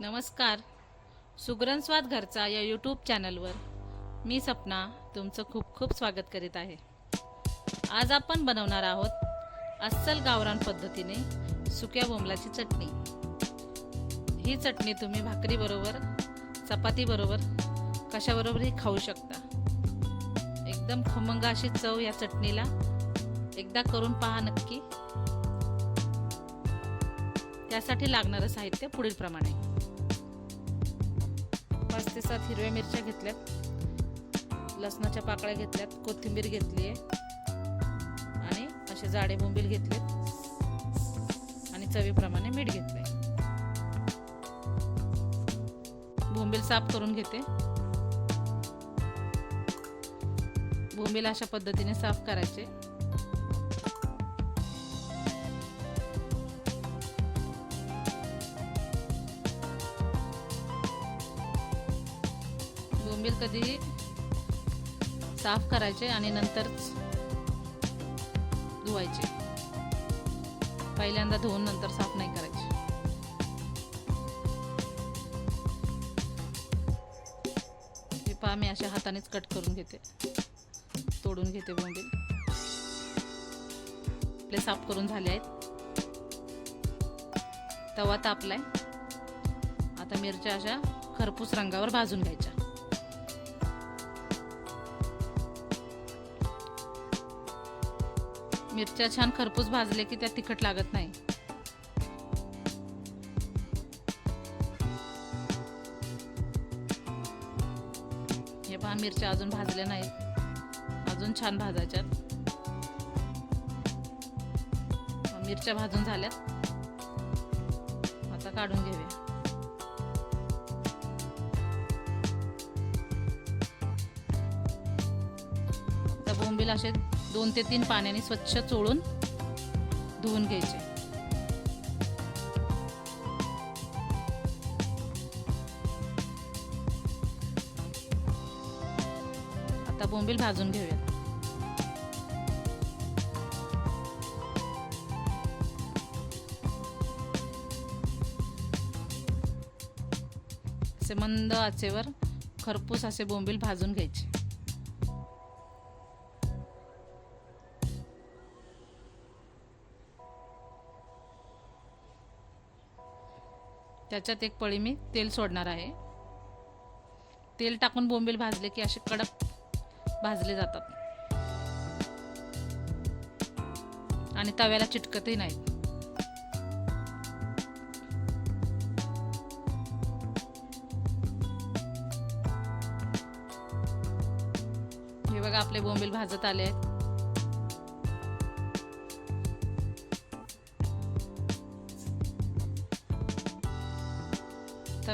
नमस्कार. सुगरण स्वाद घरचा या यूट्यूब चॅनलवर मी सपना तुमचं खूप खूप स्वागत करीत आहे. आज आपण बनवणार आहोत अस्सल गावरान पद्धतीने सुक्या बोंबलाची चटणी. ही चटणी तुम्ही भाकरीबरोबर चपातीबरोबर कशाबरोबरही खाऊ शकता. एकदम खमंग अशी चव या चटणीला एकदा करून पहा नक्की. त्यासाठी लागणारं साहित्य पुढीलप्रमाणे. पाच ते सात हिरव्या मिरच्या घेतल्यात. लसणाच्या पाकळ्या घेतल्यात. कोथिंबीर घेतली आहे आणि असे जाडे बोंबील घेतलेत. आणि चवीप्रमाणे मीठ घेतले बोंबील साफ करून घेते. बोंबील अशा पद्धतीने साफ करायचे. कोथिंबीर कधीही साफ करायचे आणि नंतर धुवायचे. पहिल्यांदा धुवून नंतर साफ नाही करायचे. हे पहा मी अशा हातानेच कट करून घेते. तोडून घेते बोंबील आपले साफ करून झाले आहेत. तवा तापलाय. आता मिरच्या अशा खरपूस रंगावर भाजून घ्यायच्या. मिरच्या छान खरपूस भाजले की त्या तिखट लागत नाही. हे पहा मिरच्या अजून भाजल्या नाहीत. अजून छान भाजायच्यात. मिरच्या भाजून झाल्यात. आता काढून घेऊया. बोंबील असे दोन ते तीन पाण्याने स्वच्छ चोळून धुवून घ्यायचे. आता बोंबील भाजून घेऊया असे मंद आचेवर खरपूस असे बोंबील भाजून घ्यायचे. त्याच्यात एक पळी मी तेल सोडणार आहे. तेल टाकून बोंबील भाजले की असे कडक भाजले जातात. आणि तव्याला चिटकतही नाहीत. हे बघा आपले बोंबील भाजत आले आहेत.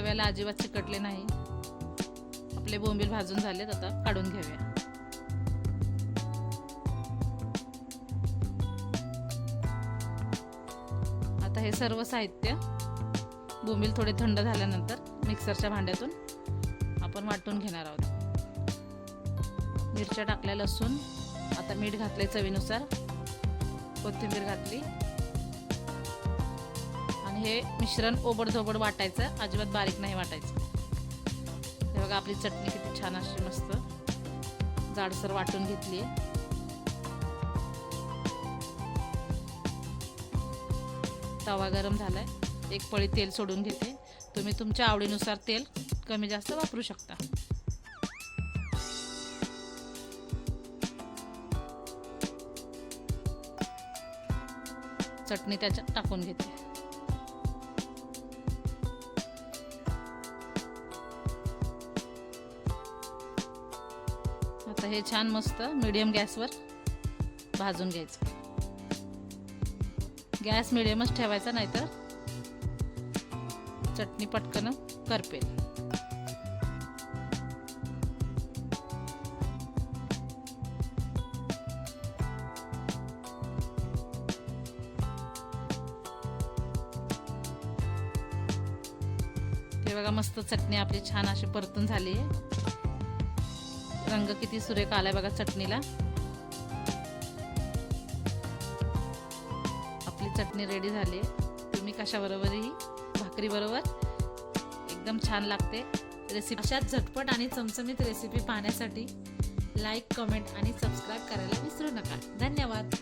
तव्याला अजिबात चिकटले नाही. आपले बोंबील भाजून झालेत आता काढून घ्याव्या आता हे सर्व साहित्य बोंबील थोडे थंड झाल्यानंतर मिक्सरच्या भांड्यातून आपण वाटून घेणार आहोत. मिरच्या टाकल्या लसूण आता मीठ घातले चवीनुसार. कोथिंबीर घातली. हे मिश्रण ओबडधोबड वाटायचं. अजिबात बारीक नाही वाटायचं. हे बघा आपली चटणी किती छान अशी मस्त जाडसर वाटून घेतली आहे. तवा गरम झालाय. एक पळी तेल सोडून घेते. तुम्ही तुमच्या आवडीनुसार तेल कमी जास्त वापरू शकता. चटणी त्याच्यात टाकून घेते. आता हे छान मस्त मीडियम गॅसवर भाजून घ्यायचं. गॅस मिडियमच ठेवायचा नाहीतर चटणी पटकन करपेल. ते बघा मस्त चटणी आपली छान अशी परतून झाली आहे रंग किती सुरेख आलाय बघा चटणीला. आपली चटणी रेडी झाली तुम्ही कशाबरोबरही भाकरीबरोबर एकदम छान लागते. रेसिपी अशाच झटपट आणि चमचमीत रेसिपी पाहण्यासाठी लाईक कमेंट आणि सबस्क्राईब करायला विसरू नका. धन्यवाद.